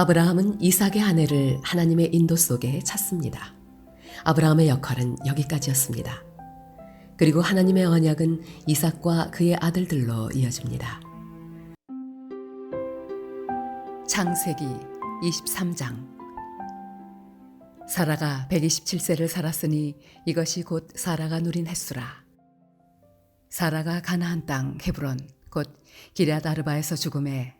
아브라함은 이삭의 아내를 하나님의 인도 속에 찾습니다. 아브라함의 역할은 여기까지였습니다. 그리고 하나님의 언약은 이삭과 그의 아들들로 이어집니다. 창세기 23장 사라가 127세를 살았으니 이것이 곧 사라가 누린 횟수라. 사라가 가나안 땅 헤브론 곧 기럇 아르바에서 죽음에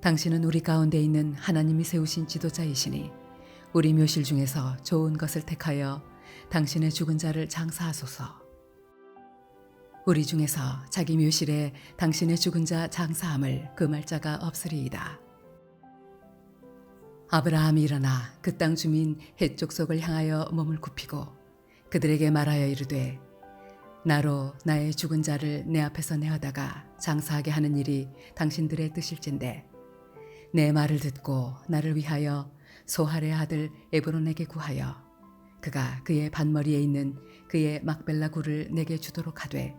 당신은 우리 가운데 있는 하나님이 세우신 지도자이시니 우리 묘실 중에서 좋은 것을 택하여 당신의 죽은 자를 장사하소서. 우리 중에서 자기 묘실에 당신의 죽은 자 장사함을 금할 자가 없으리이다. 아브라함이 일어나 그 땅 주민 헷 족속을 향하여 몸을 굽히고 그들에게 말하여 이르되 나로 나의 죽은 자를 내 앞에서 내어다가 장사하게 하는 일이 당신들의 뜻일진데 내 말을 듣고 나를 위하여 소할의 아들 에브론에게 구하여 그가 그의 반머리에 있는 그의 막벨라 굴을 내게 주도록 하되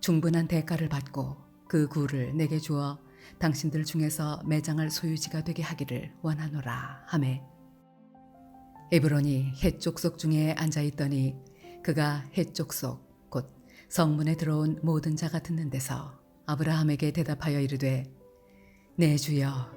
충분한 대가를 받고 그 굴을 내게 주어 당신들 중에서 매장할 소유지가 되게 하기를 원하노라. 하매 에브론이 헷족속 중에 앉아 있더니 그가 헷족속 곧 성문에 들어온 모든 자가 듣는 데서 아브라함에게 대답하여 이르되 내 주여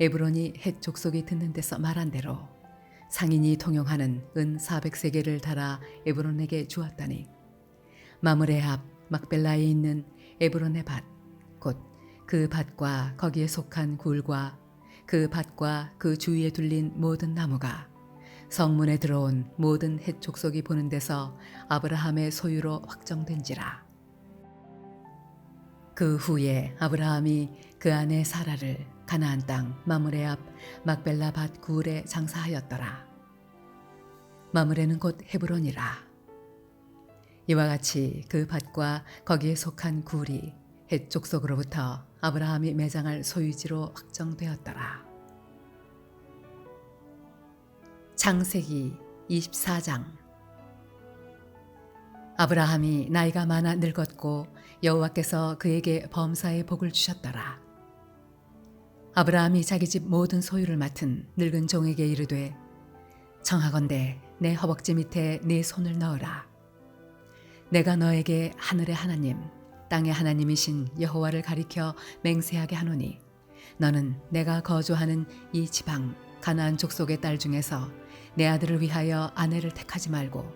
에브론이 헷 족속이 듣는 데서 말한 대로 상인이 통용하는 은 400세겔을 달아 에브론에게 주었다니 마므레 앞 막벨라에 있는 에브론의 밭 곧 그 밭과 거기에 속한 굴과 그 밭과 그 주위에 둘린 모든 나무가 성문에 들어온 모든 헷 족속이 보는 데서 아브라함의 소유로 확정된지라. 그 후에 아브라함이 그 아내 사라를 가나안 땅 마므레 앞 막벨라 밭 굴에 장사하였더라. 마므레는 곧 헤브론이라. 이와 같이 그 밭과 거기에 속한 굴이 헷 족속으로부터 아브라함이 매장할 소유지로 확정되었더라. 창세기 24장 아브라함이 나이가 많아 늙었고 여호와께서 그에게 범사의 복을 주셨더라. 아브라함이 자기 집 모든 소유를 맡은 늙은 종에게 이르되 청하건대 내 허벅지 밑에 네 손을 넣으라. 내가 너에게 하늘의 하나님 땅의 하나님이신 여호와를 가리켜 맹세하게 하노니 너는 내가 거주하는 이 지방 가나안 족속의 딸 중에서 내 아들을 위하여 아내를 택하지 말고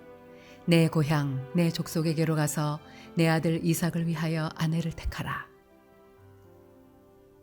내 고향 내 족속에게로 가서 내 아들 이삭을 위하여 아내를 택하라.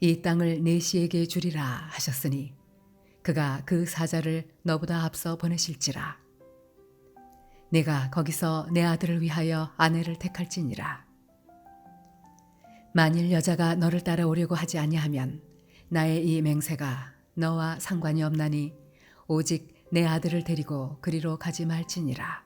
이 땅을 내 씨에게 주리라 하셨으니 그가 그 사자를 너보다 앞서 보내실지라 내가 거기서 내 아들을 위하여 아내를 택할지니라. 만일 여자가 너를 따라오려고 하지 아니하면 나의 이 맹세가 너와 상관이 없나니 오직 내 아들을 데리고 그리로 가지 말지니라.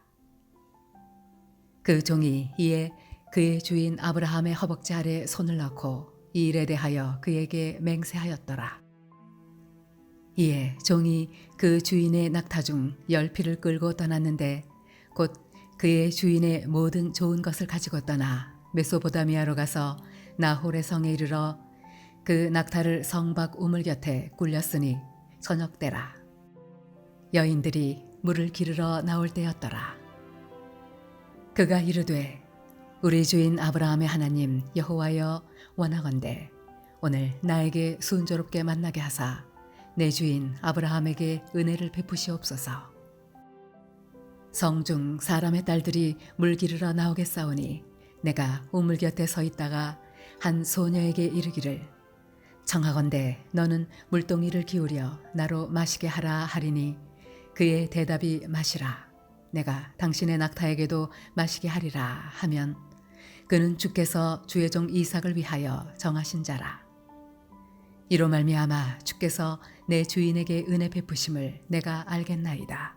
그 종이 이에 그의 주인 아브라함의 허벅지 아래 손을 넣고 이 일에 대하여 그에게 맹세하였더라. 이에 종이 그 주인의 낙타 중 열 피를 끌고 떠났는데 곧 그의 주인의 모든 좋은 것을 가지고 떠나 메소보다미아로 가서 나홀의 성에 이르러 그 낙타를 성박 우물 곁에 굴렸으니 저녁 때라. 여인들이 물을 기르러 나올 때였더라. 그가 이르되 우리 주인 아브라함의 하나님 여호와여 원하건대 오늘 나에게 순조롭게 만나게 하사 내 주인 아브라함에게 은혜를 베푸시옵소서. 성중 사람의 딸들이 물 기르러 나오겠사오니 내가 우물 곁에 서 있다가 한 소녀에게 이르기를 청하건대 너는 물동이를 기울여 나로 마시게 하라 하리니 그의 대답이 마시라 내가 당신의 낙타에게도 마시게 하리라 하면 그는 주께서 주의 종 이삭을 위하여 정하신 자라 이로 말미암아 주께서 내 주인에게 은혜 베푸심을 내가 알겠나이다.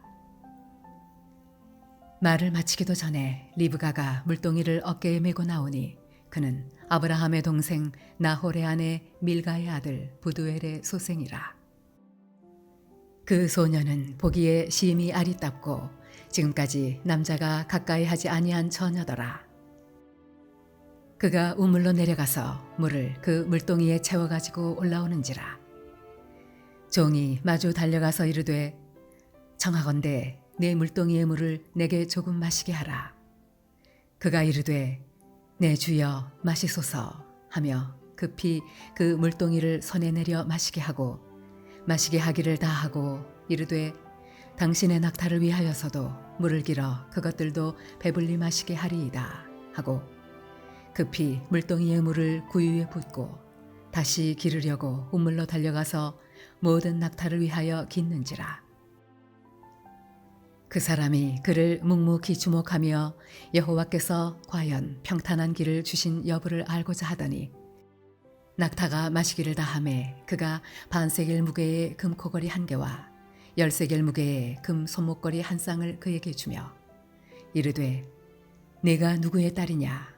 말을 마치기도 전에 리브가가 물동이를 어깨에 메고 나오니 그는 아브라함의 동생 나홀의 아내 밀가의 아들 부두엘의 소생이라. 그 소녀는 보기에 심히 아리답고 지금까지 남자가 가까이 하지 아니한 처녀더라. 그가 우물로 내려가서 물을 그 물동이에 채워 가지고 올라오는지라. 종이 마주 달려가서 이르되 청하건대 내 물동이의 물을 내게 조금 마시게 하라. 그가 이르되 내 주여 마시소서 하며 급히 그 물동이를 손에 내려 마시게 하고 마시게 하기를 다하고 이르되 당신의 낙타를 위하여서도 물을 길어 그것들도 배불리 마시게 하리이다 하고 급히 물동이의 물을 구유에 붓고 다시 기르려고 우물로 달려가서 모든 낙타를 위하여 깃는지라. 그 사람이 그를 묵묵히 주목하며 여호와께서 과연 평탄한 길을 주신 여부를 알고자 하더니 낙타가 마시기를 다함에 그가 반세겔 무게의 금코걸이 한 개와 열세겔 무게의 금 손목걸이 한 쌍을 그에게 주며 이르되 내가 누구의 딸이냐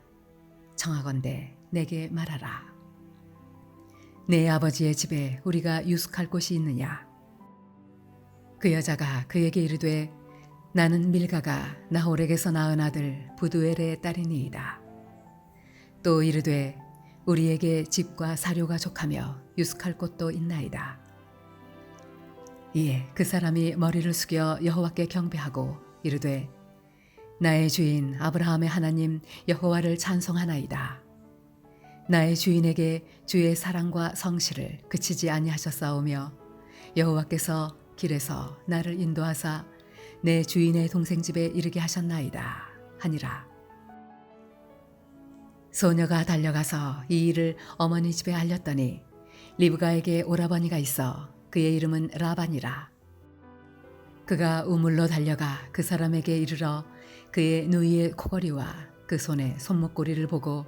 청하건대 내게 말하라 내 아버지의 집에 우리가 유숙할 곳이 있느냐 그 여자가 그에게 이르되 나는 밀가가 나홀에게서 낳은 아들 부두엘의 딸이니이다. 또 이르되 우리에게 집과 사료가 족하며 유숙할 곳도 있나이다. 이에 그 사람이 머리를 숙여 여호와께 경배하고 이르되 나의 주인 아브라함의 하나님 여호와를 찬송하나이다. 나의 주인에게 주의 사랑과 성실을 그치지 아니하셨사오며 여호와께서 길에서 나를 인도하사 내 주인의 동생 집에 이르게 하셨나이다 하니라. 소녀가 달려가서 이 일을 어머니 집에 알렸더니 리브가에게 오라버니가 있어 그의 이름은 라반이라. 그가 우물로 달려가 그 사람에게 이르러 그의 누이의 코걸이와 그 손의 손목고리를 보고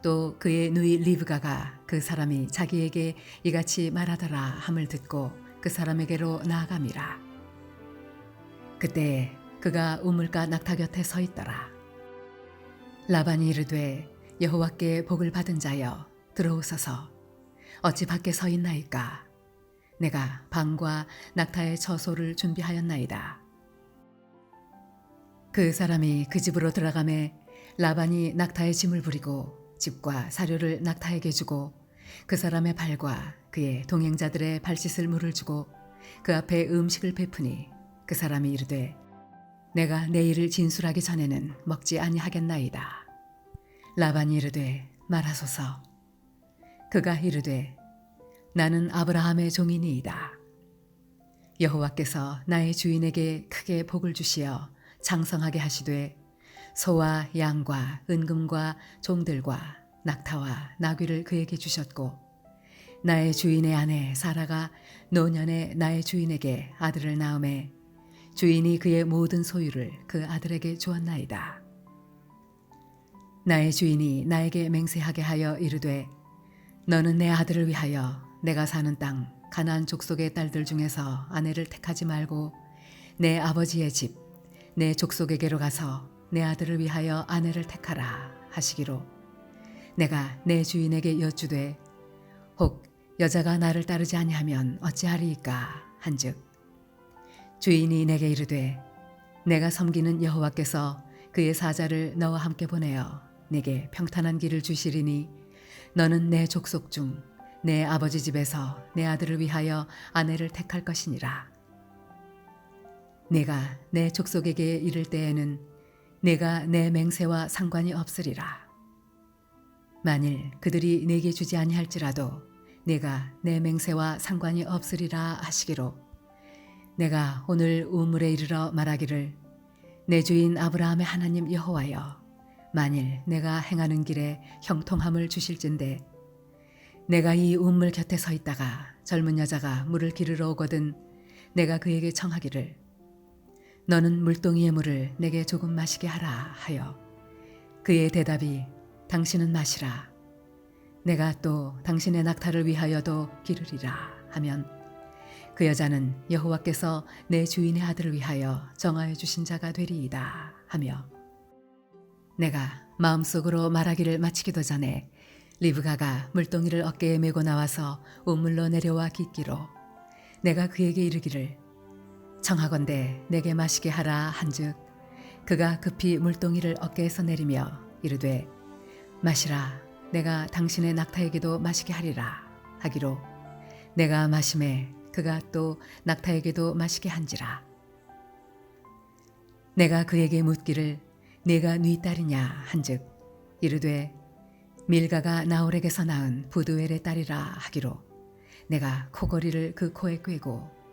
또 그의 누이 리브가가 그 사람이 자기에게 이같이 말하더라 함을 듣고 그 사람에게로 나아감이라. 그때 그가 우물가 낙타 곁에 서 있더라. 라반이 이르되 여호와께 복을 받은 자여 들어오소서 어찌 밖에 서 있나이까 내가 방과 낙타의 처소를 준비하였나이다. 그 사람이 그 집으로 들어가매 라반이 낙타의 짐을 부리고 집과 사료를 낙타에게 주고 그 사람의 발과 그의 동행자들의 발짓을 물을 주고 그 앞에 음식을 베푸니 그 사람이 이르되 내가 내 일을 진술하기 전에는 먹지 아니하겠나이다. 라반이 이르되 말하소서. 그가 이르되 나는 아브라함의 종이니이다. 여호와께서 나의 주인에게 크게 복을 주시어 장성하게 하시되 소와 양과 은금과 종들과 낙타와 나귀를 그에게 주셨고 나의 주인의 아내 사라가 노년에 나의 주인에게 아들을 낳음에 주인이 그의 모든 소유를 그 아들에게 주었나이다. 나의 주인이 나에게 맹세하게 하여 이르되 너는 내 아들을 위하여 내가 사는 땅 가나안 족속의 딸들 중에서 아내를 택하지 말고 내 아버지의 집 내 족속에게로 가서 내 아들을 위하여 아내를 택하라 하시기로 내가 내 주인에게 여쭈되 혹 여자가 나를 따르지 아니하면 어찌하리이까 한즉 주인이 내게 이르되 내가 섬기는 여호와께서 그의 사자를 너와 함께 보내어 내게 평탄한 길을 주시리니 너는 내 족속 중 내 아버지 집에서 내 아들을 위하여 아내를 택할 것이니라. 내가 내 족속에게 이를 때에는 내가 내 맹세와 상관이 없으리라. 만일 그들이 내게 주지 아니할지라도 내가 내 맹세와 상관이 없으리라 하시기로 내가 오늘 우물에 이르러 말하기를 내 주인 아브라함의 하나님 여호와여 만일 내가 행하는 길에 형통함을 주실진데 내가 이 우물 곁에 서 있다가 젊은 여자가 물을 기르러 오거든 내가 그에게 청하기를 너는 물동이의 물을 내게 조금 마시게 하라 하여 그의 대답이 당신은 마시라. 내가 또 당신의 낙타를 위하여도 기르리라 하면 그 여자는 여호와께서 내 주인의 아들을 위하여 정하여 주신 자가 되리이다 하며 내가 마음속으로 말하기를 마치기도 전에 리브가가 물동이를 어깨에 메고 나와서 우물로 내려와 깃기로 내가 그에게 이르기를 청하건대 내게 마시게 하라 한즉 그가 급히 물동이를 어깨에서 내리며 이르되 마시라 내가 당신의 낙타에게도 마시게 하리라 하기로 내가 마심에 그가 또 낙타에게도 마시게 한지라. 내가 그에게 묻기를 내가 네 딸이냐 한즉 이르되 밀가가 나홀에게서 낳은 부두엘의 딸이라 하기로 내가 코걸이를 그 코에 꿰고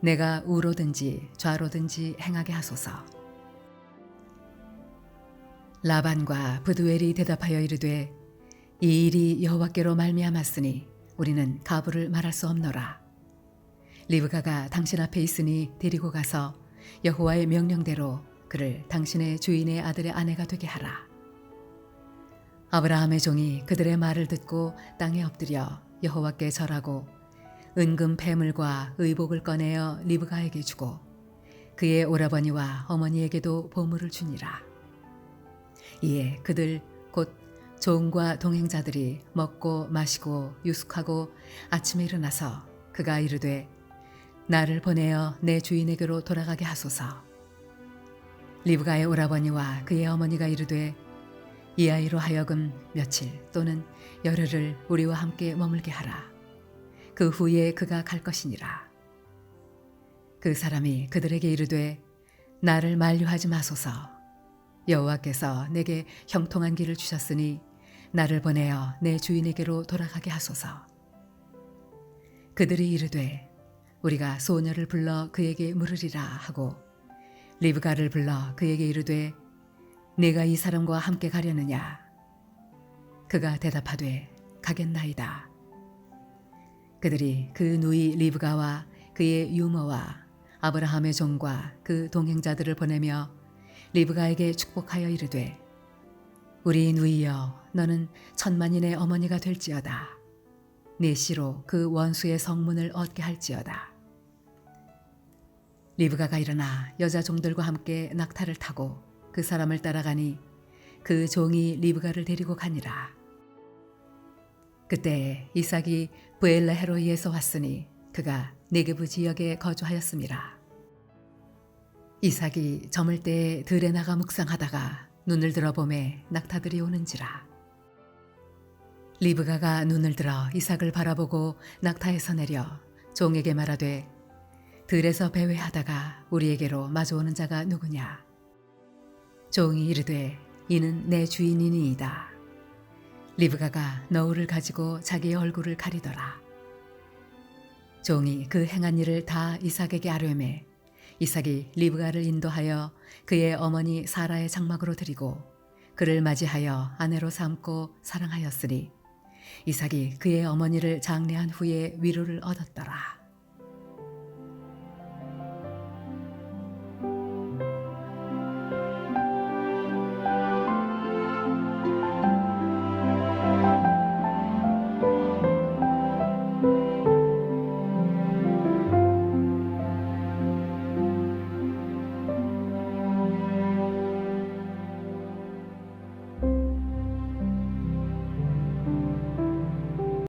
내가 우로든지 좌로든지 행하게 하소서. 라반과 부두엘이 대답하여 이르되 이 일이 여호와께로 말미암았으니 우리는 가부를 말할 수 없노라. 리브가가 당신 앞에 있으니 데리고 가서 여호와의 명령대로 그를 당신의 주인의 아들의 아내가 되게 하라. 아브라함의 종이 그들의 말을 듣고 땅에 엎드려 여호와께 절하고 은금 폐물과 의복을 꺼내어 리브가에게 주고 그의 오라버니와 어머니에게도 보물을 주니라. 이에 그들 곧 종과 동행자들이 먹고 마시고 유숙하고 아침에 일어나서 그가 이르되 나를 보내어 내 주인에게로 돌아가게 하소서. 리브가의 오라버니와 그의 어머니가 이르되 이 아이로 하여금 며칠 또는 열흘을 우리와 함께 머물게 하라. 그 후에 그가 갈 것이니라. 그 사람이 그들에게 이르되 나를 만류하지 마소서. 여호와께서 내게 형통한 길을 주셨으니 나를 보내어 내 주인에게로 돌아가게 하소서. 그들이 이르되 우리가 소녀를 불러 그에게 물으리라 하고 리브가를 불러 그에게 이르되 내가 이 사람과 함께 가려느냐 그가 대답하되 가겠나이다 그들이 그 누이 리브가와 그의 유모와 아브라함의 종과 그 동행자들을 보내며 리브가에게 축복하여 이르되 우리 누이여 너는 천만인의 어머니가 될지어다 내 씨로 그 원수의 성문을 얻게 할지어다 리브가가 일어나 여자 종들과 함께 낙타를 타고 그 사람을 따라가니 그 종이 리브가를 데리고 가니라. 그때 이삭이 부엘라 헤로이에서 왔으니 그가 네게부 지역에 거주하였습니다. 이삭이 저물 때에 들에 나가 묵상하다가 눈을 들어보매 낙타들이 오는지라. 리브가가 눈을 들어 이삭을 바라보고 낙타에서 내려 종에게 말하되 들에서 배회하다가 우리에게로 마주오는 자가 누구냐 종이 이르되 이는 내 주인이니이다. 리브가가 너울을 가지고 자기의 얼굴을 가리더라. 종이 그 행한 일을 다 이삭에게 아뢰매 이삭이 리브가를 인도하여 그의 어머니 사라의 장막으로 드리고 그를 맞이하여 아내로 삼고 사랑하였으니 이삭이 그의 어머니를 장례한 후에 위로를 얻었더라.